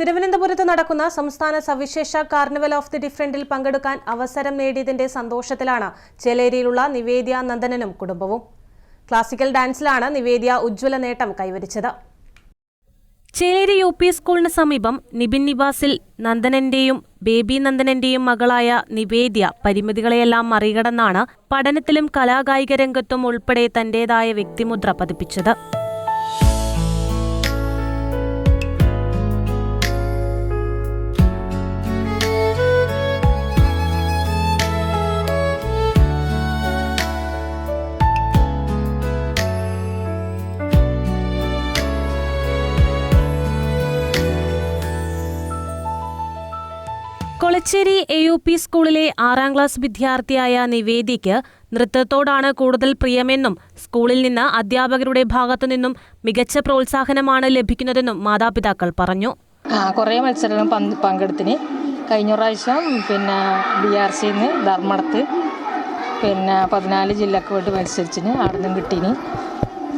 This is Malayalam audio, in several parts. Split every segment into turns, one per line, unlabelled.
തിരുവനന്തപുരത്ത് നടക്കുന്ന സംസ്ഥാന സവിശേഷ കാർണിവൽ ഓഫ് ദി ഡിഫറന്റിൽ പങ്കെടുക്കാൻ അവസരം നേടിയതിന്റെ സന്തോഷത്തിലാണ് ചേലേരിയിലുള്ള നിവേദ്യ നന്ദനനും കുടുംബവും. ക്ലാസിക്കൽ ഡാൻസിലാണ് നിവേദ്യ ഉജ്ജ്വല നേട്ടം കൈവരിച്ചത്. ചേലേരി യു പി സ്കൂളിന് സമീപം നിബിൻ നിവാസിൽ നന്ദനന്റെയും ബേബി നന്ദനന്റെയും മകളായ നിവേദ്യ പരിമിതികളെയെല്ലാം മറികടന്നാണ് പഠനത്തിലും കലാകായിക രംഗത്തും ഉൾപ്പെടെ തന്റേതായ വ്യക്തിമുദ്ര പതിപ്പിച്ചത്. കൊളച്ചേരി എ യു പി സ്കൂളിലെ ആറാം ക്ലാസ് വിദ്യാർത്ഥിയായ നിവേദിക്ക് നൃത്തത്തോടാണ് കൂടുതൽ പ്രിയമെന്നും സ്കൂളിൽ നിന്ന് അധ്യാപകരുടെ ഭാഗത്തു നിന്നും മികച്ച പ്രോത്സാഹനമാണ് ലഭിക്കുന്നതെന്നും മാതാപിതാക്കൾ പറഞ്ഞു.
കുറേ മത്സരങ്ങൾ പങ്ക് പങ്കെടുത്തിന്. കഴിഞ്ഞ പ്രാവശ്യം പിന്നെ ബി ആർ സിന്ന് ധർമ്മടത്ത് പിന്നെ പതിനാല് ജില്ലക്ക് വേണ്ടി മത്സരിച്ചിന്. അവിടെ കിട്ടീന്.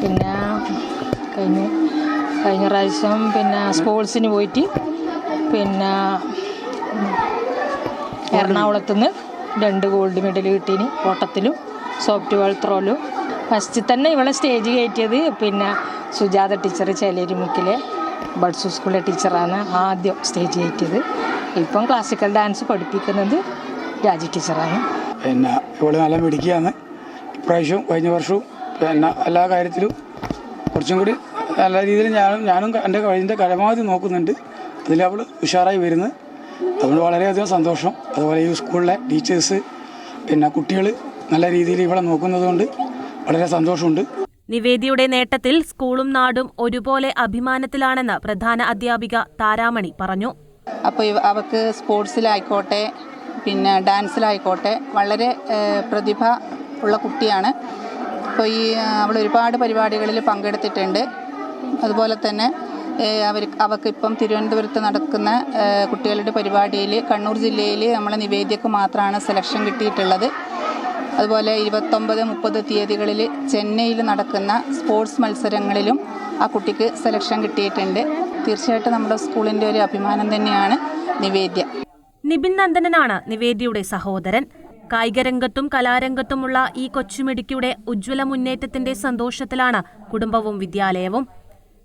പിന്നെ കഴിഞ്ഞ കഴിഞ്ഞ പ്രാവശ്യം പിന്നെ സ്പോർട്സിന് പോയിട്ട് പിന്നെ എറണാകുളത്ത് നിന്ന് രണ്ട് ഗോൾഡ് മെഡൽ കിട്ടീന്. ഓട്ടത്തിലും സോഫ്റ്റ് ബോൾ ത്രോലും ഫസ്റ്റ് തന്നെ ഇവളെ സ്റ്റേജ് കയറ്റിയത് പിന്നെ സുജാത ടീച്ചർ ചേലേരിമുക്കിലെ ബഡ്സു സ്കൂളിലെ ടീച്ചറാണ് ആദ്യം സ്റ്റേജ് കയറ്റിയത്. ഇപ്പം ക്ലാസിക്കൽ ഡാൻസ് പഠിപ്പിക്കുന്നത് രാജി ടീച്ചറാണ്
പിന്നെ ഇവൾ നല്ല മിടിക്കുകയാണ് ഇപ്രാവശ്യവും കഴിഞ്ഞ വർഷവും പിന്നെ എല്ലാ കാര്യത്തിലും കുറച്ചും കൂടി നല്ല രീതിയിൽ ഞാനും ഞാനും എന്റെ കഴിഞ്ഞ പരമാവധി നോക്കുന്നുണ്ട്. അതിൽ അവൾ ഉഷാറായി വരുന്നത് അതുകൊണ്ട് വളരെയധികം സന്തോഷം. അതുപോലെ ഈ സ്കൂളിലെ ടീച്ചേഴ്സ് പിന്നെ കുട്ടികൾ നല്ല രീതിയിൽ ഇവിടെ നോക്കുന്നതുകൊണ്ട് വളരെ സന്തോഷമുണ്ട്.
നിവേദിയുടെ നേട്ടത്തിൽ സ്കൂളും നാടും ഒരുപോലെ അഭിമാനത്തിലാണെന്ന് പ്രധാന അധ്യാപിക താരാമണി പറഞ്ഞു.
അപ്പോൾ അവർക്ക് സ്പോർട്സിലായിക്കോട്ടെ പിന്നെ ഡാൻസിലായിക്കോട്ടെ വളരെ പ്രതിഭ ഉള്ള കുട്ടിയാണ്. അപ്പോൾ ഈ അവൾ ഒരുപാട് പരിപാടികളിൽ പങ്കെടുത്തിട്ടുണ്ട്. അതുപോലെ തന്നെ അവർ അവൾക്ക് ഇപ്പം തിരുവനന്തപുരത്ത് നടക്കുന്ന കുട്ടികളുടെ പരിപാടിയിൽ കണ്ണൂർ ജില്ലയിൽ നമ്മളെ നിവേദ്യക്ക് മാത്രമാണ് സെലക്ഷൻ കിട്ടിയിട്ടുള്ളത്. അതുപോലെ ഇരുപത്തൊമ്പത് മുപ്പത് തീയതികളിൽ ചെന്നൈയിൽ നടക്കുന്ന സ്പോർട്സ് മത്സരങ്ങളിലും ആ കുട്ടിക്ക് സെലക്ഷൻ കിട്ടിയിട്ടുണ്ട്. തീർച്ചയായിട്ടും നമ്മുടെ സ്കൂളിന്റെ ഒരു അഭിമാനം തന്നെയാണ് നിവേദ്യ.
നിബിൻ നന്ദനനാണ് നിവേദ്യയുടെ സഹോദരൻ. കായികരംഗത്തും കലാരംഗത്തുമുള്ള ഈ കൊച്ചുമിടുക്കിയുടെ ഉജ്ജ്വല മുന്നേറ്റത്തിന്റെ സന്തോഷത്തിലാണ് കുടുംബവും വിദ്യാലയവും